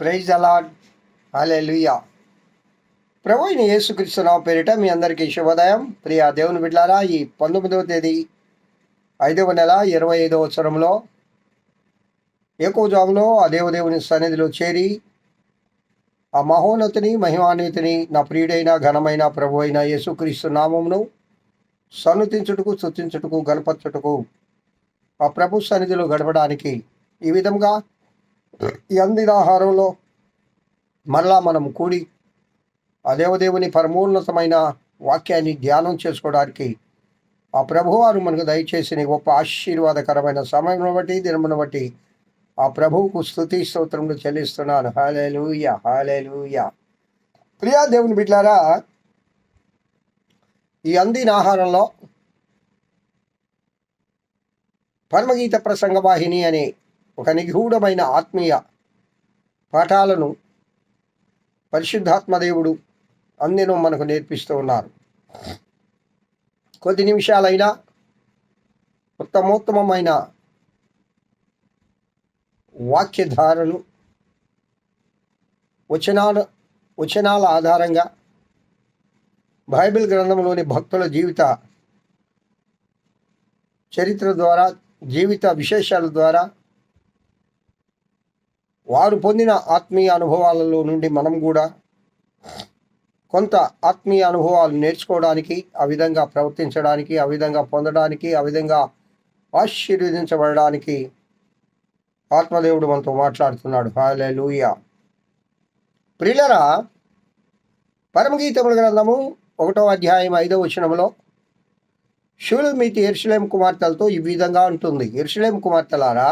Praise అలాడ్ అలే లుయా ప్రభు అయిన యేసుక్రీస్తునామ పేరిట మీ అందరికీ శుభోదయం. ప్రియ దేవుని బిడ్లారా ఈ పంతొమ్మిదవ తేదీ ఐదవ నెల ఇరవై ఐదవ సంవత్సరంలో ఏకోజాములో ఆ దేవదేవుని సన్నిధిలో చేరి ఆ మహోన్నతిని మహిమాన్వితిని నా ప్రియుడైన ఘనమైన ప్రభు అయిన యేసుక్రీస్తు నామమును సన్నుతించుటకు స్తుతించుటకు గణపరచుటకు ఆ ప్రభు సన్నిధిలో గడపడానికి ఈ విధంగా ఈ అందిన ఆహారంలో మరలా మనం కూడి ఆ దేవదేవుని పరమోన్నతమైన వాక్యాన్ని ధ్యానం చేసుకోవడానికి ఆ ప్రభువారు మనకు దయచేసిన గొప్ప ఆశీర్వాదకరమైన సమయం బట్టి దినమును బట్టి ఆ ప్రభువుకు స్థుతి స్తోత్రములు చెల్లిస్తున్నాను. హాలేలుయ హాలేలుయ ప్రియా దేవుని బిడ్డారా ఈ అందిన ఆహారంలో పరమగీత ప్రసంగ వాహిని అనే ఒక నిగూఢమైన ఆత్మీయ పాఠాలను పరిశుద్ధాత్మదేవుడు అందిన మనకు నేర్పిస్తూ ఉన్నారు. కొద్ది నిమిషాలైనా ఉత్తమోత్తమమైన వాక్యధారలు వచనాల వచనాల ఆధారంగా బైబిల్ గ్రంథంలోని భక్తుల జీవిత చరిత్ర ద్వారా జీవిత విశేషాల ద్వారా వారు పొందిన ఆత్మీయ అనుభవాలలో నుండి మనం కూడా కొంత ఆత్మీయ అనుభవాలు నేర్చుకోవడానికి ఆ విధంగా ప్రవర్తించడానికి ఆ విధంగా పొందడానికి ఆ విధంగా ఆశీర్వదించబడడానికి ఆత్మదేవుడు మనతో మాట్లాడుతున్నాడు. హాలే లూయ ప్రియులరా పరమగీతముల గ్రంథము ఒకటో అధ్యాయం ఐదవ వచనంలో శివుల మీతి ఎరుసలేం కుమార్తెలతో ఈ విధంగా ఉంటుంది. ఎరుసలేం కుమార్తెలారా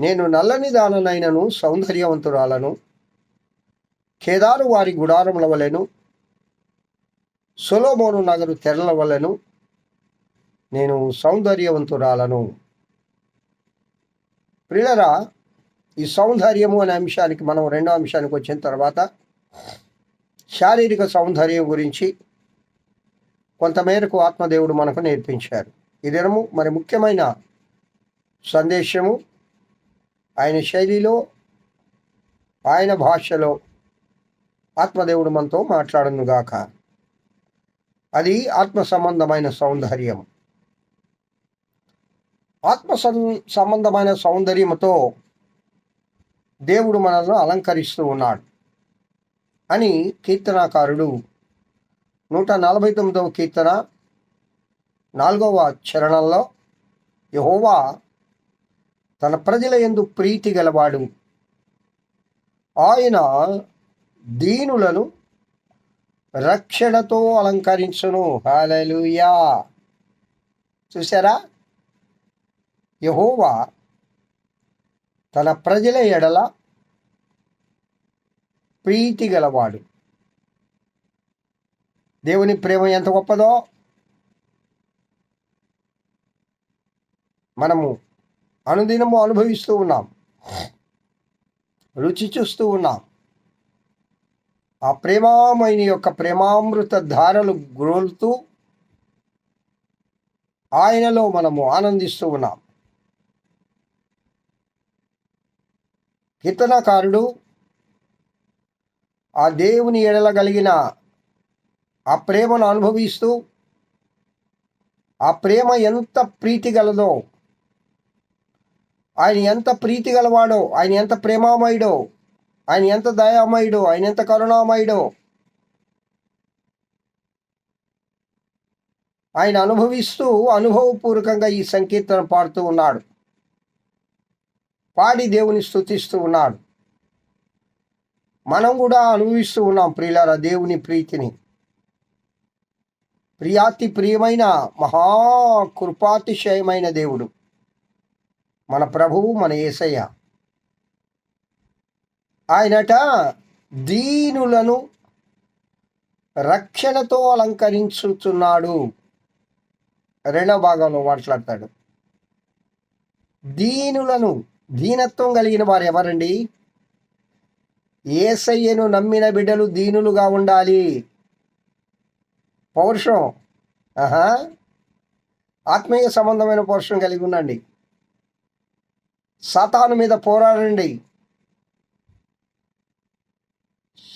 నేను నల్లని దాననైనను సౌందర్యవంతురాలను కేదారు వారి గుడారముల వలెను సొలోమోను నగరు తెరల వలెను నేను సౌందర్యవంతురాలను. ప్రియులరా ఈ సౌందర్యము అనే అంశానికి మనం రెండో అంశానికి వచ్చిన తర్వాత శారీరక సౌందర్యం గురించి కొంతమేరకు ఆత్మదేవుడు మనకు నేర్పించారు. ఈ దినము మరి ముఖ్యమైన సందేశము. ఆయన శైలిలో ఆయన భాషలో ఆత్మదేవుడు మనతో మాట్లాడనుగాక అది ఆత్మ సంబంధమైన సౌందర్యం. ఆత్మ సం- సంబంధమైన సౌందర్యముతో దేవుడు మనల్ని అలంకరిస్తూ ఉన్నాడు అని కీర్తనాకారుడు నూట నలభై తొమ్మిదవ కీర్తన నాలుగవ చరణంలో యహోవా తన ప్రజల ఎందు ప్రీతి గలవాడు. ఆయన దీనులను రక్షణతో అలంకరించును. హాలలుయా చూసారా యహోవా తన ప్రజల ఎడల ప్రీతి గలవాడు. దేవుని ప్రేమ ఎంత గొప్పదో మనము అనుదినము అనుభవిస్తూ ఉన్నాం. రుచి చూస్తూ ఉన్నాం. ఆ ప్రేమామైన యొక్క ప్రేమామృత ధారలు గ్రోలుతూ ఆయనలో మనము ఆనందిస్తూ ఉన్నాం. కీర్తనకారుడు ఆ దేవుని ఎడల కలిగిన ఆ ప్రేమను అనుభవిస్తూ ఆ ప్రేమ ఎంత ప్రీతి గలదో ఆయన ఎంత ప్రీతి గలవాడో ఆయన ఎంత ప్రేమామయుడో ఆయన ఎంత దయామయుడో ఆయన ఎంత కరుణామయుడో ఆయన అనుభవిస్తూ అనుభవపూర్వకంగా ఈ సంకీర్తన పాడుతూ ఉన్నాడు. పాడి దేవుని స్తుతిస్తూ ఉన్నాడు. మనం కూడా అనుభవిస్తూ ఉన్నాం ప్రియులారా దేవుని ప్రీతిని. ప్రియాతి ప్రియమైన మహాకృపాతిశయమైన దేవుడు. మన ప్రభువు మన ఏసయ్య. ఆయనట దీనులను రక్షణతో అలంకరించుతున్నాడు రెండవ భాగంలో మాట్లాడతాడు. దీనులను దీనత్వం కలిగిన వారు ఎవరండి? ఏసయ్యను నమ్మిన బిడ్డలు దీనులుగా ఉండాలి. పౌరుషం. ఆహా. ఆత్మీయ సంబంధమైన పౌరుషం కలిగి ఉండండి. సాతాను మీద పోరాడండి.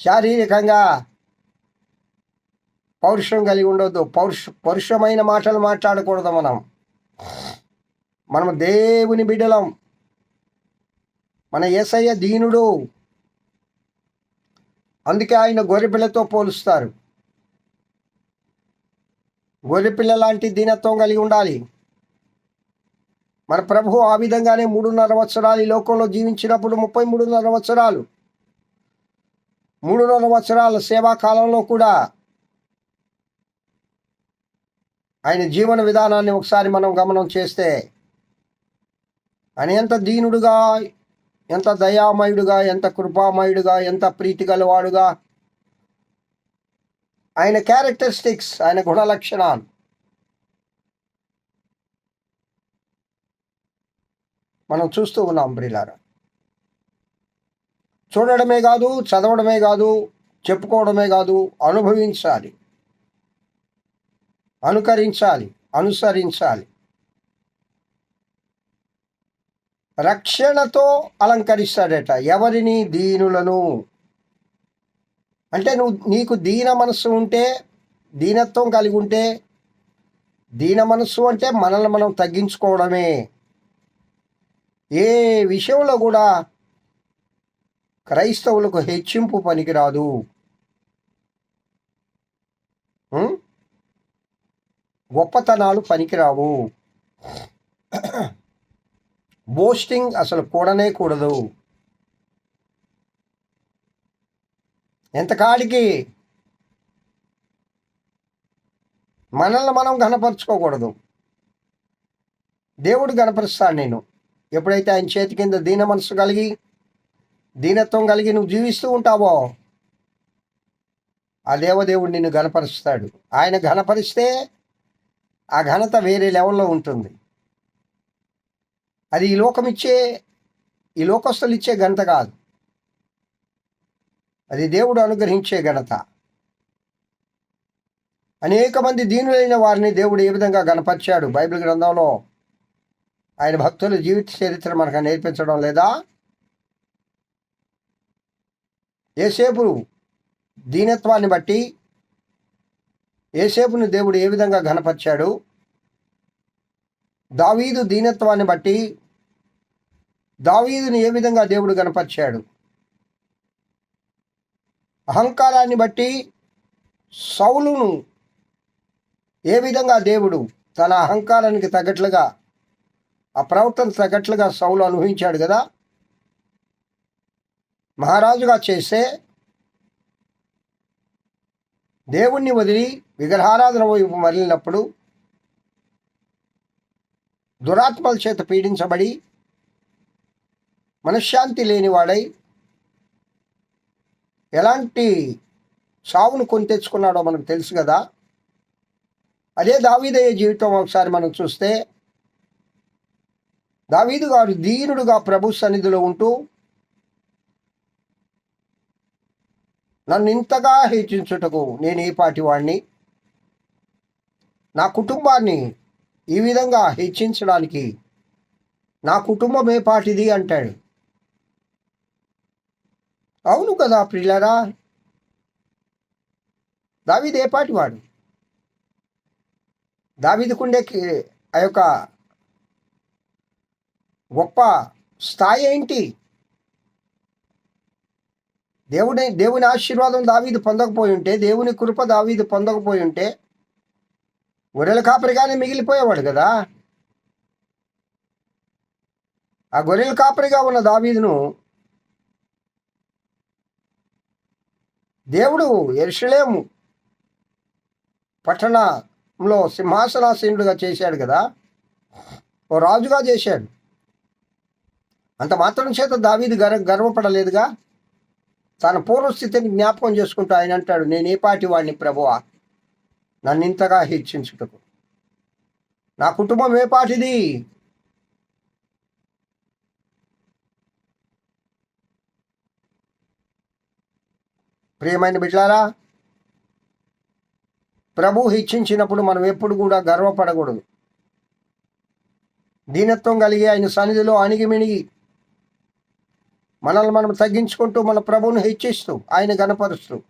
శారీరకంగా పౌరుషం కలిగి ఉండొద్దు. పౌరుష పౌరుషమైన మాటలు మాట్లాడకూడదు మనం. మనం దేవుని బిడ్డలం. మన ఏసయ్య దీనుడు. అందుకే ఆయన గొర్రెపిల్లతో పోలుస్తారు. గొర్రెపిల్ల లాంటి దీనత్వం కలిగి ఉండాలి. మన ప్రభు ఆ విధంగానే మూడున్నర సంవత్సరాలు ఈ లోకంలో జీవించినప్పుడు ముప్పై మూడున్నర సంవత్సరాలు. మూడున్నర సంవత్సరాల సేవాకాలంలో కూడా ఆయన జీవన విధానాన్ని ఒకసారి మనం గమనం చేస్తే ఆయన ఎంత దీనుడుగా ఎంత దయామయుడుగా ఎంత కృపామయుడుగా ఎంత ప్రీతి గలవాడుగా ఆయన క్యారెక్టరిస్టిక్స్ ఆయన గుణ లక్షణాలు మనం చూస్తూ ఉన్నాం బ్రిలారా చూడడమే కాదు చదవడమే కాదు చెప్పుకోవడమే కాదు అనుభవించాలి. అనుకరించాలి అనుసరించాలి. రక్షణతో అలంకరిస్తాడట ఎవరిని? దీనులను. అంటే నువ్వు నీకు దీన మనస్సు ఉంటే దీనత్వం కలిగి ఉంటే దీన మనస్సు అంటే మనల్ని మనం తగ్గించుకోవడమే. ఏ విషయంలో కూడా క్రైస్తవులకు హెచ్చింపు పనికిరాదు. గొప్పతనాలు పనికిరావు. బోస్టింగ్ అసలు కూడనే కూడదు. ఎంతకాడికి మనల్ని మనం గనపరుచుకోకూడదు దేవుడు గనపరుస్తాడు నేను ఎప్పుడైతే ఆయన చేతి కింద దీన మనసు కలిగి దీనత్వం కలిగి నువ్వు జీవిస్తూ ఉంటావో ఆ దేవదేవుడు నిన్ను ఘనపరుస్తాడు. ఆయన ఘనపరిస్తే ఆ ఘనత వేరే లెవెల్లో ఉంటుంది. అది ఈ లోకం ఇచ్చే ఈ లోకస్తులు ఇచ్చే ఘనత కాదు. అది దేవుడు అనుగ్రహించే ఘనత. అనేక మంది దీనులైన వారిని దేవుడు ఏ విధంగా గణపరిచాడు బైబిల్ గ్రంథంలో ఆయన భక్తుల జీవిత చరిత్ర మనకు నేర్పించడం లేదా? ఏసేపు దీనత్వాన్ని బట్టి ఏసేపుని దేవుడు ఏ విధంగా ఘనపరిచాడు? దావీదు దీనత్వాన్ని బట్టి దావీదుని ఏ విధంగా దేవుడు గనపరిచాడు అహంకారాన్ని బట్టి సౌలును ఏ విధంగా దేవుడు తన అహంకారానికి తగ్గట్లుగా ఆ ప్రవర్తన తగ్గట్లుగా సౌలు అనుభవించాడు కదా. మహారాజుగా చేస్తే దేవుణ్ణి వదిలి విగ్రహారాధన వైపు మరలినప్పుడు దురాత్మల చేత పీడించబడి మనశ్శాంతి లేనివాడై ఎలాంటి సావును కొని తెచ్చుకున్నాడో మనకు తెలుసు కదా. అదే దావీదయ్య జీవితం ఒకసారి మనం చూస్తే దావీదు గారు దీనుడుగా ప్రభు సన్నిధిలో ఉంటూ నన్ను ఇంతగా హెచ్చించుటకు నేను ఏ పాటి వాడిని నా కుటుంబాన్ని ఈ విధంగా హెచ్చించడానికి నా కుటుంబం ఏ పాటిది? అంటాడు. అవును కదా ప్రియులరా. దావీది ఏ పాటి వాడు? దావీదికుండే ఆ యొక్క గొప్ప స్థాయి ఏంటి? దేవుని దేవుని ఆశీర్వాదం దావీదు పొందకపోయి ఉంటే దేవుని కృప దావీదు పొందకపోయి ఉంటే గొర్రెల కాపరిగానే మిగిలిపోయేవాడు కదా? ఆ గొర్రెల కాపరిగా ఉన్న దావీదును దేవుడు ఎరుషలేము పట్టణంలో సింహాసనాసీనుడుగా చేశాడు కదా? ఓ రాజుగా చేశాడు. అంత మాత్రం చేత దావీదు గర్వ గర్వపడలేదుగా? తన పూర్వస్థితిని జ్ఞాపకం చేసుకుంటూ ఆయన అంటాడు నేను ఏ పాటి వాడిని ప్రభువా? నన్ను ఇంతగా హెచ్చించుటకు. నా కుటుంబం ఏ పాటిది? ప్రియమైన బిడ్లారా ప్రభు హెచ్చించినప్పుడు మనం ఎప్పుడు కూడా గర్వపడకూడదు. దీనత్వం కలిగి ఆయన సన్నిధిలో అణిగిమిణిగి మనల్ని మనం తగ్గించుకుంటూ మన ప్రభువును హెచ్చిస్తూ ఆయన గణపరుస్తూ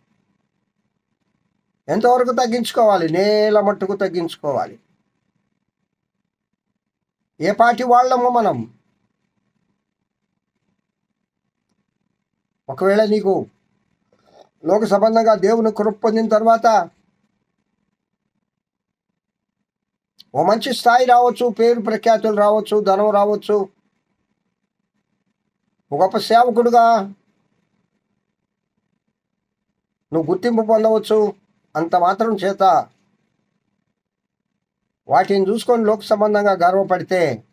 ఎంతవరకు తగ్గించుకోవాలి? నేల మట్టుకు తగ్గించుకోవాలి. ఏ పాటి వాళ్ళము మనం? ఒకవేళ నీకు లోక సంబంధంగా దేవుని కృప పొందిన తర్వాత ఓ మంచి స్థాయి రావచ్చు పేరు ప్రఖ్యాతులు రావచ్చు ధనం రావచ్చు ఒక గొప్ప సేవకుడుగా నువ్వు గుర్తింపు పొందవచ్చు అంత మాత్రం చేత వాటిని చూసుకొని లోక సంబంధంగా గర్వపడితే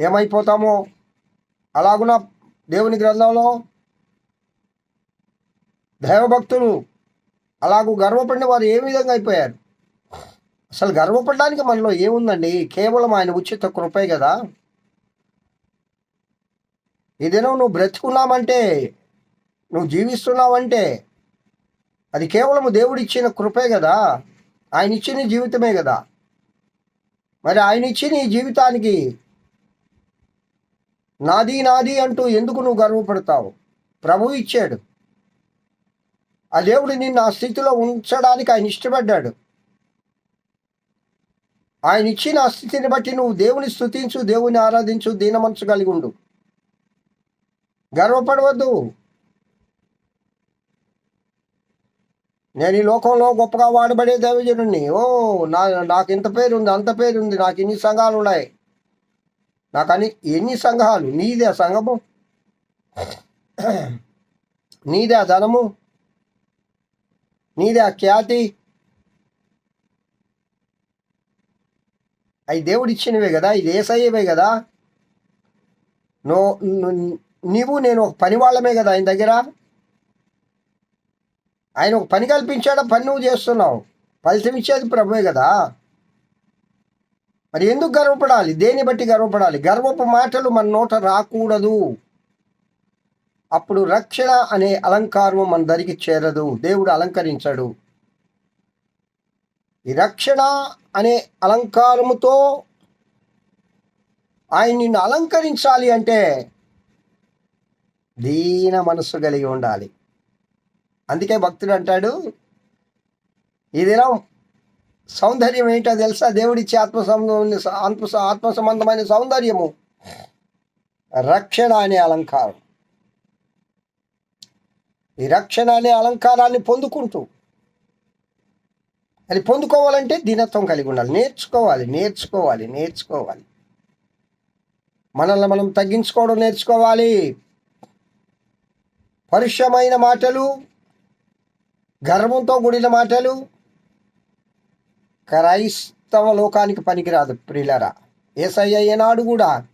ఏమైపోతామో? అలాగున దేవుని గ్రంథంలో దైవభక్తులు అలాగూ గర్వపడిన వారు ఏ విధంగా అయిపోయారు? అసలు గర్వపడడానికి మనలో ఏముందండి? కేవలం ఆయన ఉచిత కృపే కదా. ఈ దినం నువ్వు బ్రతుకున్నామంటే నువ్వు జీవిస్తున్నావంటే అది కేవలం దేవుడిచ్చిన కృపే కదా. ఆయన ఇచ్చిన జీవితమే కదా. మరి ఆయన ఇచ్చిన ఈ జీవితానికి నాది నాది అంటూ ఎందుకు నువ్వు గర్వపడతావు? ప్రభు ఇచ్చాడు. ఆ దేవుడు నిన్ను ఆ స్థితిలో ఉంచడానికి ఆయన ఇష్టపడ్డాడు. ఆయన ఇచ్చిన ఆ స్థితిని బట్టి నువ్వు దేవుని స్థుతించు దేవుని ఆరాధించు దీన మనసు కలిగి ఉండు. గర్వపడవద్దు. నేను ఈ లోకంలో గొప్పగా వాడబడే దైవజనుడిని ఓ నా నాకు ఇంత పేరు ఉంది అంత పేరు ఉంది నాకు ఇన్ని సంఘాలు ఉన్నాయి నాకు అన్ని ఎన్ని సంఘాలు? నీదే సంఘము. నీదే ధనము. నీదే ఖ్యాతి. అవి దేవుడు ఇచ్చినవే కదా ఇది ఏసయ్యవే కదా. నో ను- నీవు నేను ఒక పని వాళ్ళమే కదా ఆయన దగ్గర? ఆయన ఒక పని కల్పించాడు పని నువ్వు చేస్తున్నావు. ఫలితం ఇచ్చేది ప్రభువే కదా. మరి ఎందుకు గర్వపడాలి? దేన్ని బట్టి గర్వపడాలి? గర్వపు మాటలు మన నోట రాకూడదు. అప్పుడు రక్షణ అనే అలంకారం మన దరికి చేరదు. దేవుడు అలంకరించడు. ఈ రక్షణ అనే అలంకారముతో ఆయన నిన్ను అలంకరించాలి అంటే దీన మనస్సు కలిగి ఉండాలి. అందుకే భక్తుడు అంటాడు ఈ దినం సౌందర్యం ఏంటో తెలుసా? దేవుడిచ్చే ఆత్మ ఆత్మ ఆత్మ సంబంధమైన సౌందర్యము. రక్షణ అనే అలంకారం. ఈ రక్షణ అనే అలంకారాన్ని పొందుకుంటూ అది పొందుకోవాలంటే దీనత్వం కలిగి ఉండాలి. నేర్చుకోవాలి నేర్చుకోవాలి నేర్చుకోవాలి. మనల్ని మనం తగ్గించుకోవడం నేర్చుకోవాలి. పరుషమైన మాటలు గర్వంతో కూడిన మాటలు క్రైస్తవ లోకానికి పనికిరాదు ప్రియులరా. ఏసయ్య ఏనాడు కూడా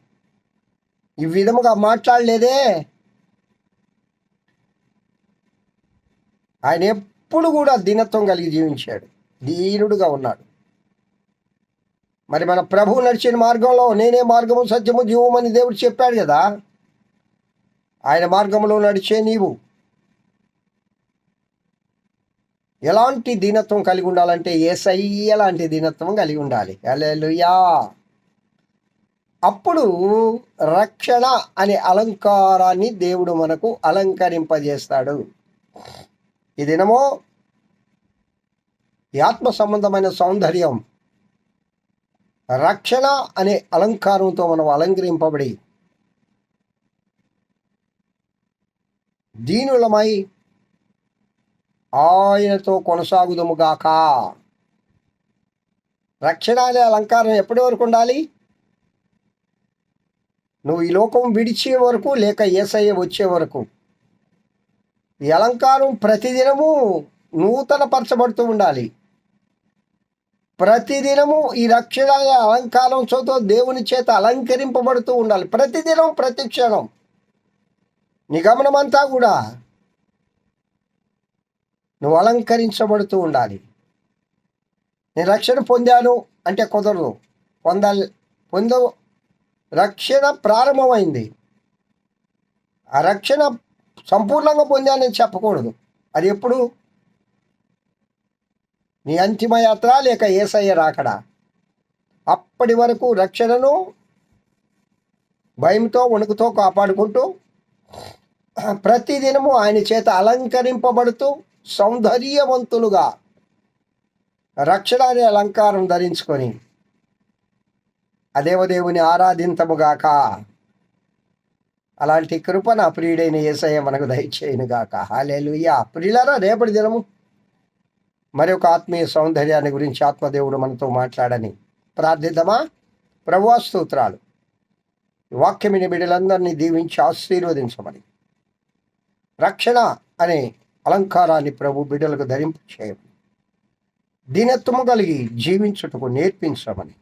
ఈ విధముగా మాట్లాడలేదే. ఆయన ఎప్పుడు కూడా దీనత్వం కలిగి జీవించాడు. దీనుడుగా ఉన్నాడు. మరి మన ప్రభువు నడిచిన మార్గంలో నేనే మార్గము సత్యము జీవమని దేవుడు చెప్పాడు కదా. ఆయన మార్గంలో నడిచే నీవు. ఎలాంటి దీనత్వం కలిగి ఉండాలంటే ఏసయ్య లాంటి దీనత్వం కలిగి ఉండాలి. అలెలుయా అప్పుడు రక్షణ అనే అలంకారాన్ని దేవుడు మనకు అలంకరింపజేస్తాడు. ఈ దినమో ఈ ఆత్మ సంబంధమైన సౌందర్యం రక్షణ అనే అలంకారంతో మనం అలంకరింపబడి దీనులమై ఆయనతో కొనసాగుదముగాక. రక్షణ అనే అలంకారం ఎప్పటి వరకు ఉండాలి? నువ్వు ఈ లోకం విడిచే వరకు లేక ఏసయ్య వచ్చే వరకు. ఈ అలంకారం ప్రతిదినము నూతనపరచబడుతూ ఉండాలి. ప్రతిదినము ఈ రక్షణ అలంకారం చోతో దేవుని చేత అలంకరింపబడుతూ ఉండాలి. ప్రతిదినం ప్రతి క్షణం. నిగమనమంతా కూడా నువ్వు అలంకరించబడుతూ ఉండాలి. నేను రక్షణ పొందాను అంటే కుదరదు. పొందాలి పొంద రక్షణ ప్రారంభమైంది. ఆ రక్షణ సంపూర్ణంగా పొందానని చెప్పకూడదు. అది ఎప్పుడు? నీ అంతిమ యాత్ర లేక ఏసయ్య రాకడా? అప్పటి వరకు రక్షణను భయంతో వణుకుతో కాపాడుకుంటూ ప్రతిదినము ఆయన చేత అలంకరింపబడుతూ సౌందర్యవంతులుగా రక్షణ అనే అలంకారం ధరించుకొని అదేవదేవుని ఆరాధింతముగాక. అలాంటి కృప నా ప్రియుడైన ఏసయ్య మనకు దయచేయను గాక. హాలేలుయ్యా ప్రియులరా రేపటి దినము మరి ఒక ఆత్మీయ సౌందర్యాన్ని గురించి ఆత్మదేవుడు మనతో మాట్లాడని ప్రార్థిద్దామా? ప్రభువా స్తోత్రాలు. వాక్యమిని బిడ్డలందరినీ దీవించి ఆశీర్వదించమని. రక్షణ అనే అలంకారాన్ని ప్రభు బిడ్డలకు ధరింపు చేయమని. దీనత్వము కలిగి జీవించుటకు నేర్పించమని.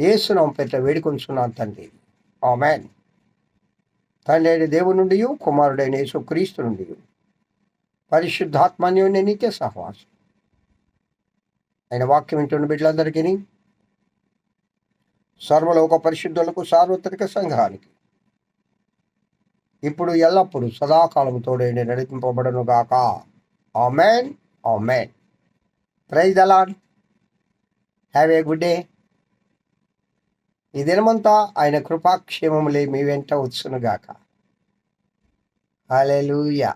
ఏసునం పెట్ట వేడుకొంచున్నాను తండ్రి. ఆమెన్. తండ్రి అయిన దేవుడి నుండి కుమారుడైన యేసు క్రీస్తు నుండి పరిశుద్ధాత్మన్యుని నిత్య సహవాసం. ఆయన వాక్యం వింటున్న బిడ్డలందరికీ సర్వలోక పరిశుద్ధులకు సార్వత్రిక సంఘానికి. ఇప్పుడు ఎల్లప్పుడూ సదాకాలం తోడైన నడిపింపబడను గాక. Amen amen. Praise lord have a good day. ఈ దినమంతా ఆయన కృపాక్షేమములే మీ వెంట వచ్చునుగాక హల్లెలూయా.